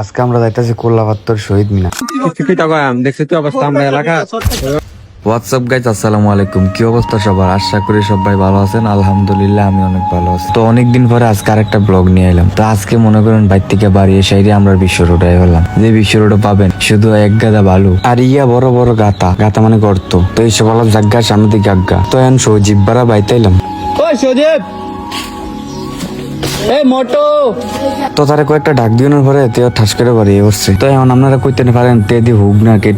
আজকে আমরা যাইতেছি কোল্লাপাত্তর শহীদ মিনা তো দেখছি তুই অবস্থা আমরা এলাকা। হোয়াটসঅ্যাপ গাইজ আসসালামু আলাইকুম। কি অবস্থা সবার? আশা করি সবাই ভালো আছেন। আলহামদুলিল্লাহ আমি অনেক ভালো আছি। তো অনেকদিন পরে আজকে আরেকটা ব্লগ নিয়ে এলাম। তো আজকে মনে করেন বাইর থেকে বাড়ি এসে আমরা বিশ্ব রোডে হলাম। যে বিশ্ব রোডে পাবেন শুধু এক গাদা বালু। আর ইয়া বড় বড় গাতা। গাতা মানে গর্ত। তো এইসব আলাপ জাগ্গার সামনে দিকে আজ্ঞা তো এখন সজীব বারা বাইতাইলাম ওই সজীব? তো তারা কয়েকটা ডাক দিওনোর পরে তে ঠাস করে তো এখন আপনারা কইতে পারেন তে দি হুক না কেট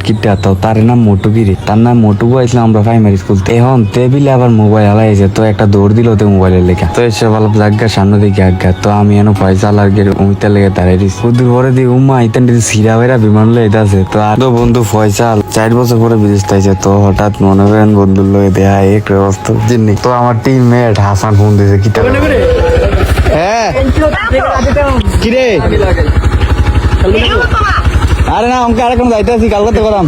তার নাম মোটু গিরি। তার নাম মোটু আমরা প্রাইমারি স্কুল এখন তে বিলে আবার মোবাইল হালাইছে তো একটা দৌড় দিল তো মোবাইলের লেখা তো এসে ভালো জাগা সামনে দিকে আজ্ঞা তো আমি এনো পয়সা লাগে উমিতে লেগে দাঁড়াই দিছি পরে দি উমা ইতান দিদি সিরা বেরা বিমান লয়ে আছে তো আর তো বন্ধু ফয়সাল চার বছর পরে বিদেশ তাইছে। তো হঠাৎ মনে করেন বন্ধুর লয়ে দেয়া এক অবস্থা তো আমার টিম মেট হাসান ফোন দিয়েছে কি হ্যাঁ। কিরে? আরে না অঙ্কে আরেকজন যাইতে আছি কালকে তো করাম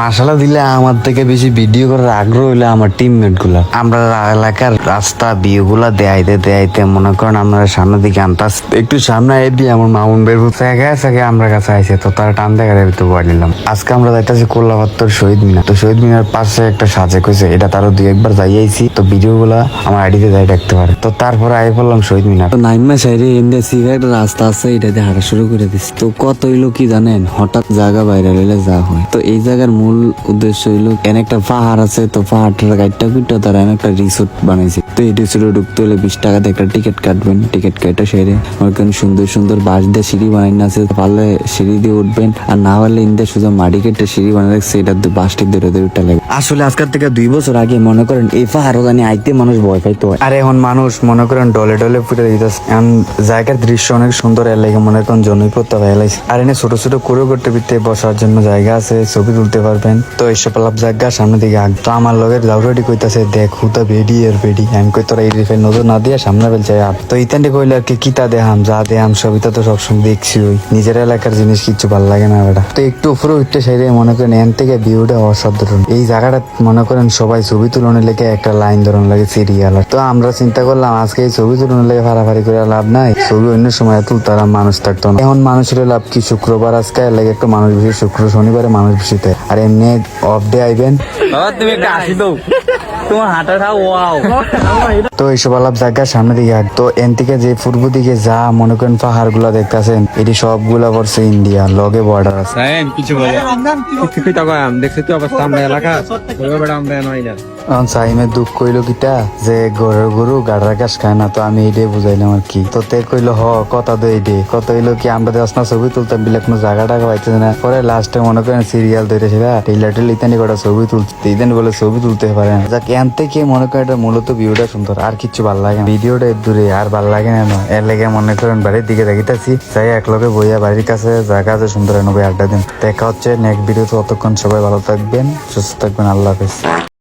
মাসালা দিলে আমার থেকে বেশি ভিডিও করার আগ্রহ হইলে আমার টিমমেটগুলা আমরা এলাকার রাস্তা বিয়ে গুলা দেয়াইতে দেয়াইতে মনে করেন আমরা সামনের দিকে আনতাস একটু সামনে আই দিয়ে আমার মামুন বের জায়গায় জায়গায় আমরা কাছে আইছে তো তারা টান দেখা ভিতরে বয় নিলাম। আজকে আমরা যাইতেছি কোল্লাপাত্তর শহীদ মিনার। তো শহীদ মিনার পাশে একটা সাজে কইছে এটা তারও দুই একবার যাইয়াইছি তো ভিডিও গুলা আমার আইডিতে যাই দেখতে পারে। তো তারপরে আই পড়লাম শহীদ মিনার। তো নাইমা সাইডে ইন্ডিয়া সিগারেট রাস্তা আছে এটা দিয়ে হাঁটা শুরু করে দিচ্ছি তো কত হইল কি জানেন? হঠাৎ জায়গা বাইরে হইলে যা হয়। তো এই জায়গার মূল উদ্দেশ্য হইল একটা পাহাড় আছে, তো পাহাড়টা গাইডটা কুইটা তারা একটা রিসোর্ট বানাইছে। তো এই রিসোর্টে ঢুকতে হলে বিশ টাকাতে একটা টিকিট কাটবেন। টিকিট কেটে সেরে ওখানে সুন্দর সুন্দর বাঁশ দিয়ে সিঁড়ি বানাই আছে পারলে সিঁড়ি দিয়ে উঠবেন। আর না পারলে ইন্দে শুধু মাটি কেটে সিঁড়ি বানাই রাখছে এটা বাসটি ধরে ধরে উঠতে লাগে। আসলে আজকের থেকে দুই বছর আগে মনে করেন এই পাহাড়ও জানি আইতে মানুষ ভয় পাইতো। আর এখন মানুষ মনে করেন ডলে ডলে ফুটে দিতেছে। এখন জায়গার দৃশ্য অনেক সুন্দর, এর লাগে মনে করেন জনপ্রিয়তা হয়ে লাগছে আর এনে ছোট ছোট করে করতে বসার জন্য জায়গা আছে, ছবি তুলতে পারবেন। তো এইসব আলাপ জায়গা সামনে দিকে আগ। তো আমার লগের লাউরেডি কইতাছে, দেখ হুতা বেডি এর বেডি। আমি কই, তোরা এই নজর না দিয়ে সামনে বেল চাই তো ইতান্ডে কইলে আর কি কিতা দেহাম যা দেহাম সবিতা তো সবসময় দেখছি ওই। নিজের এলাকার জিনিস কিচ্ছু ভালো লাগে না ওটা তো একটু উপরে উঠতে সাইডে মনে করেন, এন থেকে ভিউটা অসাধারণ। এই জায়গাটা মনে করেন সবাই ছবি তুলনে লেগে একটা লাইন ধরন লাগে সিরিয়াল তো আমরা চিন্তা করলাম, আজকে এই ছবি তুলনে লেগে ফাড়াফাড়ি করে লাভ নাই। ছবি অন্য সময় তুলতাম মানুষ থাকতো না। এখন মানুষের লাভ কি? শুক্রবার আজকে লাগে একটু মানুষ বেশি শুক্র শনিবারে মানুষ বেশিতে আর এমনি অফ ডে আইবেন। বাবা তুমি একটা আসি দাও। তোমার হাঁটাটা ওয়াও তো এইসব আলাপ জায়গা সামনে দিকে তো এন থেকে যে পূর্ব দিকে যা মনে করেন পাহাড়গুলা দেখতেছেন এটি সবগুলা পড়ছে ইন্ডিয়া লগে বর্ডার আছে। কিছু বলে। তো দেখছি আমরা এলাকা? আমরা নয় না। এখন সাইমের দুঃখ কইলো কিটা? যে গরুর গরু গাড়ার ঘাস খায় না, তো আমি এইটাই বুঝাইলাম আর কি। তো তে কইলো, হ, কথা তো এইটে কত হইল কি আমরা দেশ না ছবি তুলতাম বিলে কোনো জায়গা টাকা পাইতেছে না পরে লাস্টে মনে করেন সিরিয়াল ধরে সেটা টেইলা টেল ইতানি কটা ছবি তুলতে ইতানি বলে ছবি তুলতে পারে না যাক এন থেকে মনে করেন এটা মূলত ভিউটা সুন্দর আর কিছু ভালো লাগে না। ভিডিওটা দূরে আর ভালো লাগে না এর লেগে মনে করেন বাড়ির দিকে দেখিতেছি যাই এক লগে বইয়া বাড়ির কাছে জায়গা আছে সুন্দর এনে আড্ডা দিন দেখা হচ্ছে নেক্সট ভিডিওতে অতক্ষণ সবাই ভালো থাকবেন, সুস্থ থাকবেন, আল্লাহ হাফেজ।